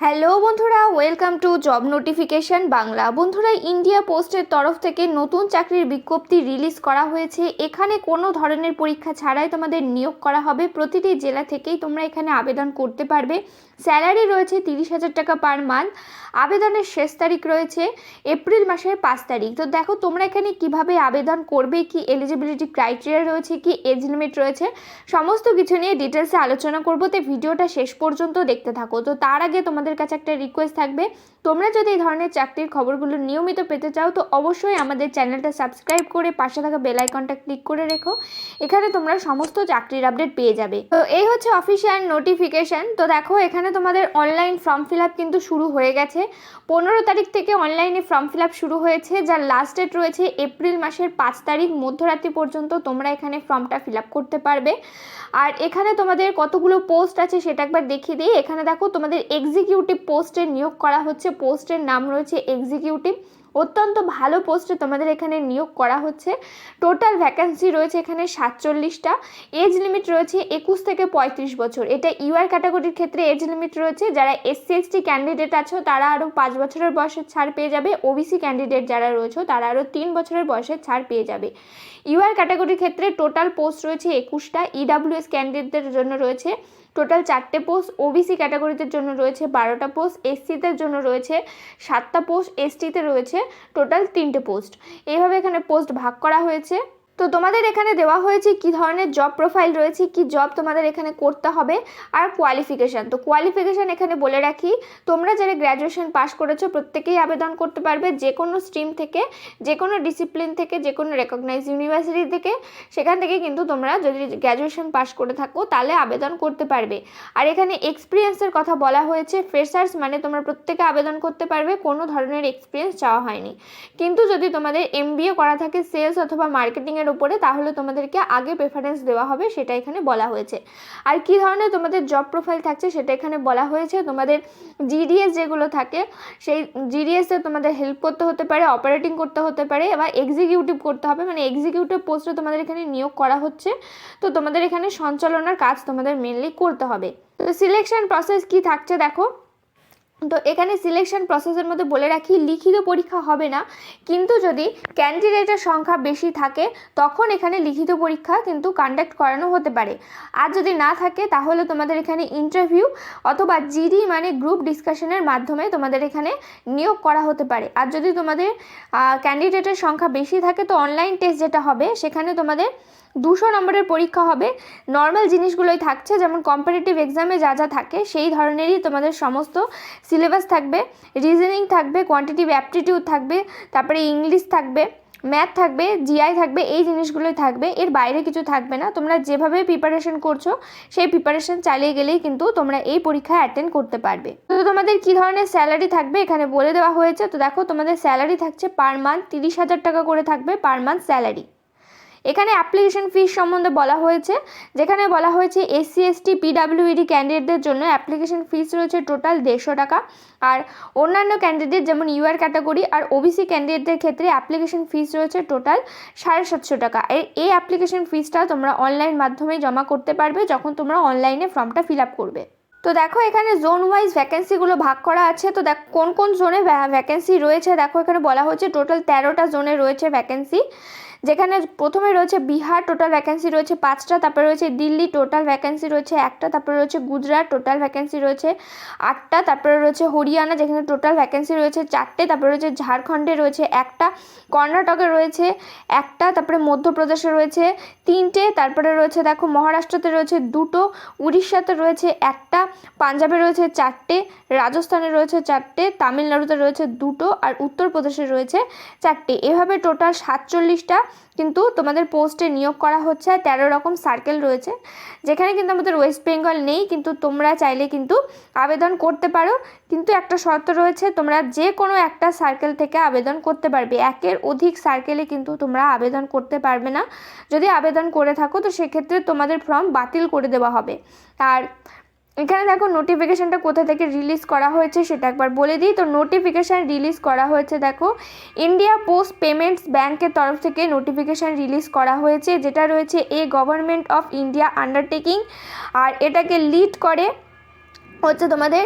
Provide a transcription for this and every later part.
Hello বন্ধুরা welcome to job notification Bangla. বন্ধুরা India পোস্টের তরফ থেকে নতুন চাকরির বিজ্ঞপ্তি রিলিজ করা হয়েছে। এখানে কোনো ধরনের পরীক্ষা ছাড়াই তোমাদের নিয়োগ করা হবে। প্রতিটি জেলা থেকেই তোমরা এখানে আবেদন করতে পারবে। স্যালারি রয়েছে তিরিশ হাজার টাকা পার মান্থ আবেদনের শেষ তারিখ রয়েছে এপ্রিল মাসের পাঁচ তারিখ। তো দেখো, তোমরা এখানে কীভাবে আবেদন করবে, কি এলিজিবিলিটি ক্রাইটেরিয়া রয়েছে, কি এজ লিমিট রয়েছে, সমস্ত কিছু নিয়ে ডিটেলসে আলোচনা করব। তো ভিডিওটা শেষ পর্যন্ত দেখতে থাকো। তো তার আগে তোমাদের কাছে একটা রিকোয়েস্ট থাকবে। তোমরা যদি এই ধরনের চাকরির খবরগুলো নিয়মিত পেতে চাও, তো অবশ্যই আমাদের চ্যানেলটা সাবস্ক্রাইব করে পাশে থাকা বেল আইকনটা ক্লিক করে রেখো। এখানে তোমরা সমস্ত চাকরির আপডেট পেয়ে যাবে। তো এই হচ্ছে অফিসিয়াল নোটিফিকেশন তো দেখো, এখানে তোমাদের অনলাইন ফর্ম ফিল আপ কিন্তু শুরু হয়ে গেছে। পনেরো তারিখ থেকে অনলাইনে ফর্ম ফিল আপ শুরু হয়েছে। যার লাস্ট ডেট রয়েছে এপ্রিল মাসের পাঁচ তারিখ মধ্যরাত্রি পর্যন্ত তোমরা এখানে ফর্মটা ফিল আপ করতে পারবে। আর এখানে তোমাদের কতগুলো পোস্ট আছে সেটা একবার দেখিয়ে দিই। এখানে দেখো, তোমাদের এক্সিকিউটিভ পোস্টে নিয়োগ করা হচ্ছে। পোস্টের নাম রয়েছে এক্সিকিউটিভ অত্যন্ত ভালো পোস্টে তোমাদের এখানে নিয়োগ করা হচ্ছে। টোটাল ভ্যাকেন্সি রয়েছে এখানে সাতচল্লিশটা। এজ লিমিট রয়েছে একুশ থেকে পঁয়ত্রিশ বছর। এটা ইউআর ক্যাটাগরির ক্ষেত্রে এজ লিমিট রয়েছে। যারা এসসি এসটি ক্যান্ডিডেট আছো, তারা আরও পাঁচ বছরের বয়সের ছাড় পেয়ে যাবে। ওবিসি ক্যান্ডিডেট যারা রয়েছে, তারা আরও তিন বছরের বয়সের ছাড় পেয়ে যাবে। ইউআর ক্যাটাগরির ক্ষেত্রে টোটাল পোস্ট রয়েছে একুশটা। ইডাব্লিউএস ক্যান্ডিডেটদের জন্য রয়েছে টোটাল চারটে পোস্ট ওবিসি ক্যাটাগরিদের জন্য রয়েছে বারোটা পোস্ট এসসিদের জন্য রয়েছে সাতটা পোস্ট এসটিতে রয়েছে টোটাল তিনটে পোস্ট এইভাবে এখানে পোস্ট ভাগ করা হয়েছে। তো তোমাদের এখানে দেওয়া হয়েছে কি ধরনের জব প্রোফাইল রয়েছে, কি জব তোমাদের এখানে করতে হবে আর কোয়ালিফিকেশান তো কোয়ালিফিকেশান এখানে বলে রাখি, তোমরা যারা গ্র্যাজুয়েশন পাস করেছ প্রত্যেকেই আবেদন করতে পারবে যে কোনো স্ট্রিম থেকে যে কোনো ডিসিপ্লিন থেকে যে কোনো রেকগনাইজ ইউনিভার্সিটি থেকে। সেখান থেকে কিন্তু তোমরা যদি গ্র্যাজুয়েশন পাস করে থাকো তাহলে আবেদন করতে পারবে। আর এখানে এক্সপিরিয়েন্সের কথা বলা হয়েছে ফ্রেশার্স মানে তোমরা প্রত্যেকে আবেদন করতে পারবে, কোনো ধরনের এক্সপিরিয়েন্স চাওয়া হয়নি। কিন্তু যদি তোমাদের এমবিএ করা থাকে সেলস অথবা মার্কেটিংয়ের এর উপরে, তাহলে তোমাদেরকে আগে প্রেফারেন্স দেওয়া হবে, সেটা এখানে বলা হয়েছে। আর কি ধরনের তোমাদের জব প্রোফাইল থাকছে, সেটা এখানে বলা হয়েছে। তোমাদের জিডিএস যেগুলো থাকে, সেই জিডিএসে তোমাদের হেল্প করতে হতে পারে অপারেটিং করতে হতে পারে, এবার এক্সিকিউটিভ করতে হবে। মানে এক্সিকিউটিভ পোস্টে তোমাদের এখানে নিয়োগ করা হচ্ছে। তো তোমাদের এখানে সঞ্চালনার কাজ তোমাদের মেনলি করতে হবে। তো সিলেকশন প্রসেস কি থাকছে দেখো। তো এখানে সিলেকশন প্রসেসের মধ্যে বলে রাখি, লিখিত পরীক্ষা হবে না। কিন্তু যদি ক্যান্ডিডেটের সংখ্যা বেশি থাকে, তখন এখানে লিখিত পরীক্ষা কিন্তু কন্ডাক্ট করানো হতে পারে। আর যদি না থাকে, তাহলে তোমাদের এখানে ইন্টারভিউ অথবা জিডি মানে গ্রুপ ডিসকাশনের মাধ্যমে তোমাদের এখানে নিয়োগ করা হতে পারে। আর যদি তোমাদের ক্যান্ডিডেটের সংখ্যা বেশি থাকে, তো অনলাইন টেস্ট যেটা হবে, সেখানে তোমাদের দুশো নম্বরের পরীক্ষা হবে। নর্মাল জিনিসগুলোই থাকছে, যেমন কম্পারেটিভ এক্সামে যা যা থাকে, সেই ধরনেরই তোমাদের সমস্ত সিলেবাস থাকবে রিজনিং থাকবে কোয়ান্টিটিভ অ্যাপটিটিউড থাকবে, তারপরে ইংলিশ থাকবে ম্যাথ থাকবে জিআই থাকবে, এই জিনিসগুলোই থাকবে, এর বাইরে কিছু থাকবে না। তোমরা যেভাবে প্রিপারেশন করছ, সেই প্রিপারেশন চালিয়ে গেলেই কিন্তু তোমরা এই পরীক্ষায় অ্যাটেন্ড করতে পারবে। তো তোমাদের কি ধরনের স্যালারি থাকবে? এখানে বলে দেওয়া হয়েছে। তো দেখো, তোমাদের স্যালারি থাকছে পার মান্থ তিরিশ হাজার টাকা করে থাকবে পার মান্থ স্যালারি এখানে অ্যাপ্লিকেশন ফিস সম্বন্ধে বলা হয়েছে, যেখানে বলা হয়েছে এসসি এসটি পিডাব্লিউইডি ক্যান্ডিডেটদের জন্য অ্যাপ্লিকেশন ফিস রয়েছে টোটাল দেড়শো টাকা। আর অন্যান্য ক্যান্ডিডেট যেমন ইউআর ক্যাটাগরি আর ওবিসি ক্যান্ডিডেটদের ক্ষেত্রে অ্যাপ্লিকেশন ফিস রয়েছে টোটাল সাড়ে সাতশো টাকা। এর এই অ্যাপ্লিকেশন ফিসটা তোমরা অনলাইন মাধ্যমে জমা করতে পারবে যখন তোমরা অনলাইনে ফর্মটা ফিল আপ করবে। তো দেখো এখানে জোন ওয়াইজ ভ্যাকেন্সিগুলো ভাগ করা আছে। তো দেখ, কোন কোন জোনে ভ্যাকেন্সি রয়েছে? দেখো এখানে বলা হচ্ছে টোটাল তেরোটা জোনে রয়েছে ভ্যাকেন্সি যেখানে প্রথমে রয়েছে বিহার টোটাল ভ্যাকেন্সি রয়েছে পাঁচটা, তারপরে রয়েছে দিল্লি টোটাল ভ্যাকেন্সি রয়েছে একটা, তারপরে রয়েছে গুজরাট টোটাল ভ্যাকেন্সি রয়েছে আটটা, তারপরে রয়েছে হরিয়ানা, যেখানে টোটাল ভ্যাকেন্সি রয়েছে চারটে, তারপরে রয়েছে ঝাড়খণ্ডে রয়েছে একটা, কর্ণাটকে রয়েছে একটা, তারপরে মধ্যপ্রদেশে রয়েছে তিনটে, তারপরে রয়েছে দেখো মহারাষ্ট্রতে রয়েছে দুটো, উড়িষ্যাতে রয়েছে একটা, পাঞ্জাবে রয়েছে চারটে, রাজস্থানে রয়েছে চারটে, তামিলনাড়ুতে রয়েছে দুটো, আর উত্তরপ্রদেশে রয়েছে চারটে। এভাবে টোটাল সাতচল্লিশটা কিন্তু তোমাদের পোস্টে নিয়োগ করা হচ্ছে আর তেরো রকম সার্কেল রয়েছে, যেখানে কিন্তু আমাদের ওয়েস্ট বেঙ্গল নেই, কিন্তু তোমরা চাইলে কিন্তু আবেদন করতে পারো। কিন্তু একটা শর্ত রয়েছে, তোমরা যে কোনো একটা সার্কেল থেকে আবেদন করতে পারবে। একের অধিক সার্কেলে কিন্তু তোমরা আবেদন করতে পারবে না। যদি আবেদন করে থাকো, তো সেক্ষেত্রে তোমাদের ফর্ম বাতিল করে দেওয়া হবে। আর এখানে দেখো নোটিফিকেশানটা কোথা থেকে রিলিজ করা হয়েছে সেটা একবার বলে দিই। তো নোটিফিকেশান রিলিজ করা হয়েছে দেখো ইন্ডিয়া পোস্ট পেমেন্টস ব্যাংকের তরফ থেকে নোটিফিকেশান রিলিজ করা হয়েছে, যেটা রয়েছে a government of India undertaking আর এটাকে লিড করে হচ্ছে তোমাদের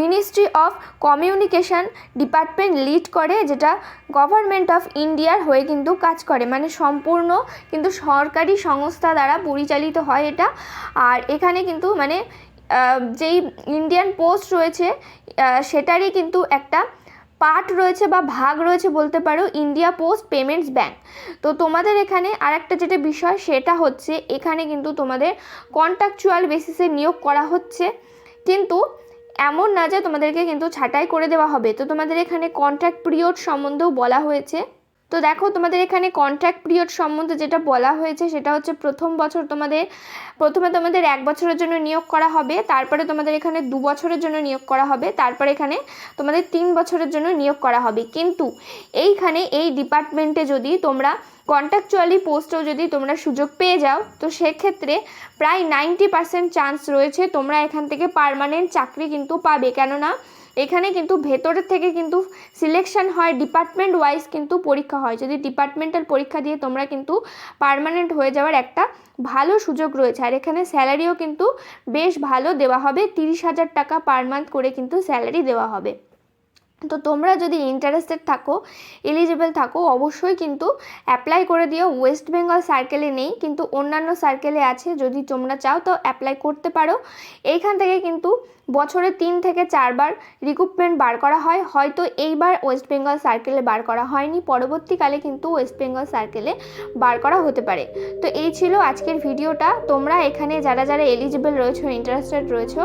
ministry of communication department lead করে, যেটা গভর্নমেন্ট অফ ইন্ডিয়ার হয়ে কিন্তু কাজ করে। মানে সম্পূর্ণ কিন্তু সরকারি সংস্থা দ্বারা পরিচালিত হয় এটা। আর এখানে কিন্তু মানে যেই ইন্ডিয়ান পোস্ট রয়েছে সেটারই কিন্তু একটা পার্ট রয়েছে বা ভাগ রয়েছে বলতে পারো ইন্ডিয়া পোস্ট পেমেন্টস ব্যাঙ্ক তো তোমাদের এখানে আরেকটা যেটা বিষয়, সেটা হচ্ছে এখানে কিন্তু তোমাদের কন্ট্রাকচুয়াল বেসিসে নিয়োগ করা হচ্ছে। কিন্তু এমন না যে তোমাদেরকে কিন্তু ছাঁটাই করে দেওয়া হবে। তো তোমাদের এখানে কন্ট্রাক্ট পিরিয়ড সম্বন্ধেও বলা হয়েছে। তো দেখো, তোমাদের এখানে কন্ট্রাক্ট পিরিয়ড সম্বন্ধে যেটা বলা হয়েছে, সেটা হচ্ছে প্রথম বছর তোমাদের, প্রথমে তোমাদের এক বছরের জন্য নিয়োগ করা হবে, তারপরে তোমাদের এখানে দু বছরের জন্য নিয়োগ করা হবে, তারপরে এখানে তোমাদের তিন বছরের জন্য নিয়োগ করা হবে। কিন্তু এইখানে এই ডিপার্টমেন্টে যদি তোমরা কন্ট্রাকচুয়ালি পোস্টেও যদি তোমরা সুযোগ পেয়ে যাও, তো সেক্ষেত্রে প্রায় নাইনটি পার্সেন্ট চান্স রয়েছে তোমরা এখান থেকে পার্মানেন্ট চাকরি কিন্তু পাবে। কেননা এখানে কিন্তু ভেতরের থেকে কিন্তু সিলেকশন হয় ডিপার্টমেন্ট ওয়াইজ কিন্তু পরীক্ষা হয়। যদি ডিপার্টমেন্টাল পরীক্ষা দিয়ে তোমরা কিন্তু পারমানেন্ট হয়ে যাওয়ার একটা ভালো সুযোগ রয়েছে। আর এখানে স্যালারিও কিন্তু বেশ ভালো দেওয়া হবে। তিরিশ হাজার টাকা পার মান্থ করে কিন্তু স্যালারি দেওয়া হবে। তো তোমরা যদি ইন্টারেস্টেড থাকো এলিজিবল থাকো, অবশ্যই কিন্তু অ্যাপ্লাই করে দিও। ওয়েস্ট বেঙ্গল সার্কেলে নেই, কিন্তু অন্যান্য সার্কেলে আছে। যদি তোমরা চাও তো অ্যাপ্লাই করতে পারো। এইখান থেকে কিন্তু বছরে তিন থেকে চারবার রিক্রুটমেন্ট বার করা হয়। হয়তো এইবার ওয়েস্ট বেঙ্গল সার্কেলে বার করা হয়নি। পরবর্তীকালে কিন্তু ওয়েস্ট বেঙ্গল সার্কেলে বার করা হতে পারে। তো এই ছিল আজকের ভিডিওটা। তোমরা এখানে যারা যারা এলিজিবল রয়েছো ইন্টারেস্টেড রয়েছো,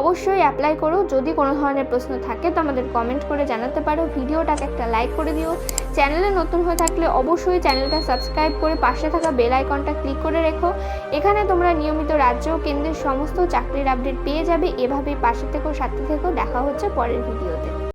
অবশ্যই অ্যাপ্লাই করো। যদি কোনো ধরনের প্রশ্ন থাকে তো আমাদের কমেন্ট করে জানাতে পারো। ভিডিওটাকে একটা লাইক করে দিও। চ্যানেলে নতুন হয়ে থাকলে অবশ্যই চ্যানেলটা সাবস্ক্রাইব করে পাশে থাকা বেল আইকনটা ক্লিক করে রেখো। এখানে তোমরা নিয়মিত রাজ্য ও কেন্দ্রের সমস্ত চাকরির আপডেট পেয়ে যাবে। এভাবেই পাশে থেকেও সাথে থেকেও দেখা হচ্ছে পরের ভিডিওতে।